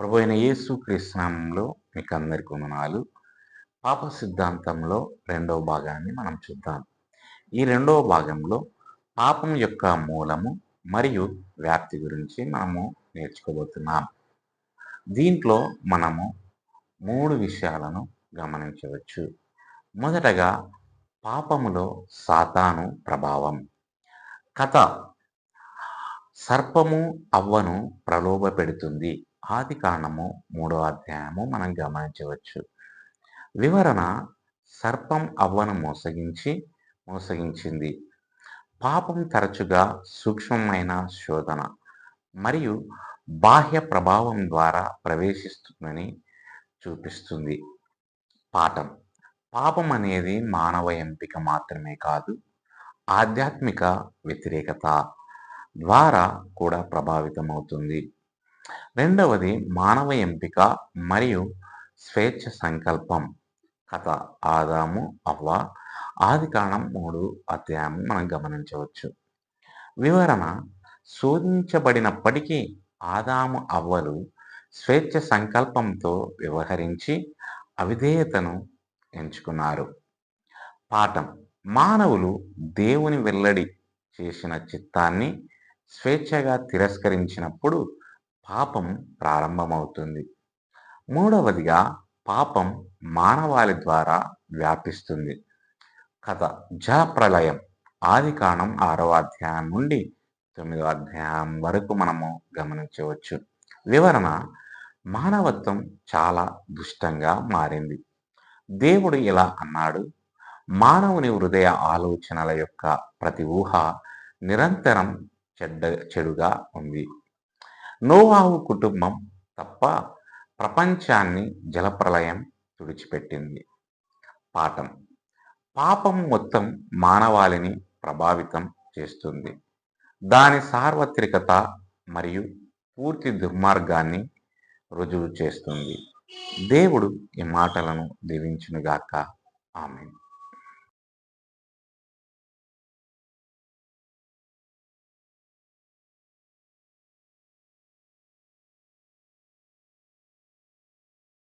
ప్రభు అయిన యేసు కృష్ణంలో మీకు అందరికీ వందనాలు. పాప సిద్ధాంతంలో రెండవ భాగాన్ని మనం చూద్దాం. ఈ రెండవ భాగంలో పాపం యొక్క మూలము మరియు వ్యాప్తి గురించి మనము నేర్చుకోబోతున్నాం. దీంట్లో మనము మూడు విషయాలను గమనించవచ్చు. మొదటగా పాపములో సాతాను ప్రభావం. కథ సర్పము అవ్వను ప్రలోభ పెడుతుంది ఆది కాండము మూడో అధ్యాయము మనం గమనించవచ్చు. వివరణ సర్పం అవ్వను మోసగించి మోసగించింది. పాపం తరచుగా సూక్ష్మమైన శోధన మరియు బాహ్య ప్రభావం ద్వారా ప్రవేశిస్తుందని చూపిస్తుంది. పాఠం పాపం అనేది మానవ ఎంపిక మాత్రమే కాదు ఆధ్యాత్మిక వ్యతిరేకత ద్వారా కూడా ప్రభావితమవుతుంది. రెండవది మానవ ఎంపిక మరియు స్వేచ్ఛ సంకల్పం. కథ ఆదాము అవ్వ ఆది కాలం మూడు అధ్యాయం మనం గమనించవచ్చు. వివరణ శోధించబడినప్పటికీ ఆదాము అవ్వలు స్వేచ్ఛ సంకల్పంతో వ్యవహరించి అవిధేయతను ఎంచుకున్నారు. పాఠం మానవులు దేవుని వెల్లడి చేసిన చిత్తాన్ని స్వేచ్ఛగా తిరస్కరించినప్పుడు పాపం ప్రారంభమవుతుంది. మూడవదిగా పాపం మానవాళి ద్వారా వ్యాపిస్తుంది. కథ జ ప్రళయం ఆది కాణం ఆరవ అధ్యాయం నుండి తొమ్మిదవ అధ్యాయం వరకు మనము గమనించవచ్చు. వివరణ మానవత్వం చాలా దుష్టంగా మారింది. దేవుడు ఇలా అన్నాడు మానవుని హృదయ ఆలోచనల యొక్క ప్రతి ఊహ నిరంతరం చెడ్డ చెడుగా ఉంది. నోవాహు కుటుంబం తప్ప ప్రపంచాన్ని జలప్రలయం తుడిచిపెట్టింది. పాఠం. పాపం మొత్తం మానవాళిని ప్రభావితం చేస్తుంది. దాని సార్వత్రికత మరియు పూర్తి దుర్మార్గాన్ని రుజువు చేస్తుంది. దేవుడు ఈ మాటలను దీవించునుగాక. ఆమె